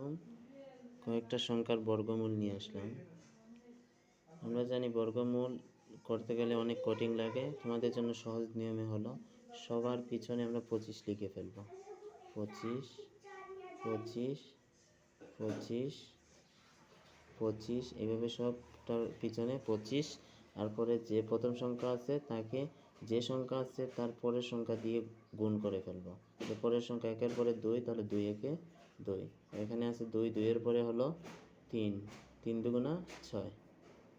এখন কয়েকটা সংখ্যার বর্গমূল নিয়ে আসলাম। আমরা জানি বর্গমূল করতে গেলে অনেক কঠিন লাগে। তোমাদের জন্য সহজ নিয়মে হলো, সবার পিছনে আমরা পঁচিশ লিখে ফেলব। পঁচিশ পঁচিশ পঁচিশ পঁচিশ এইভাবে সবটার পিছনে পঁচিশ। তারপরে যে প্রথম সংখ্যা আছে তাকে যে সংখ্যা আছে তার পরের সংখ্যা দিয়ে গুণ করে ফেলব। পরের সংখ্যা একের পরে দুই, তাহলে দুই একে দুই। এখানে আছে দুই দুইয়ের পরে হলো তিন। তিন দুগুণা ছয়।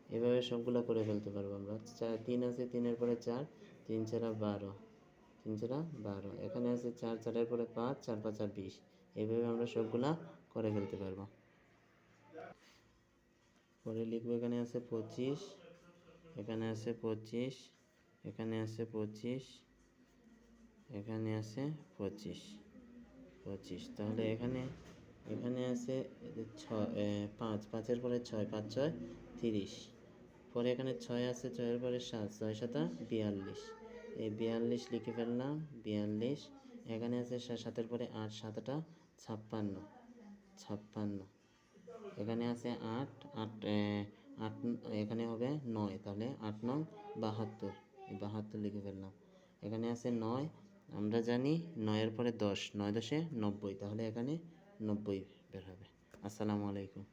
এভাবে সবগুলো করে ফেলতে পারব আমরা। চার, তিন আছে, তিনের পরে চার, তিন চারা বারো। তিন চারা বারো। এখানে আছে চার, চারের পরে পাঁচ, চার পাঁচ বিশ। এইভাবে আমরা সবগুলা করে ফেলতে পারব। পরে লিখব এখানে আছে পঁচিশ, এখানে আছে পঁচিশ, এখানে আছে পঁচিশ, এখানে আছে পঁচিশ। পঁচিশ তাহলে এখানে এখানে আছে ছয় পাঁচ, পাঁচের পরে ছয়, পাঁচ, ছয়, তিরিশ। পরে এখানে ছয় আছে, ছয়ের পরে সাত, ছয় সাতা বিয়াল্লিশ। এই বিয়াল্লিশ লিখে ফেললাম, বিয়াল্লিশ। এখানে আছে সাতের পরে আট সাতটা ছাপ্পান্ন ছাপ্পান্ন। এখানে আছে আট আট আট, এখানে হবে নয়, তাহলে আট নয় বাহাত্তর বাহাত্তর লিখে ফেললাম। এখানে আছে নয় আমরা জানি নয়ের পরে দশ, নয় দশে নব্বই, তাহলে এখানে নব্বই বের হবে। আসসালামু আলাইকুম।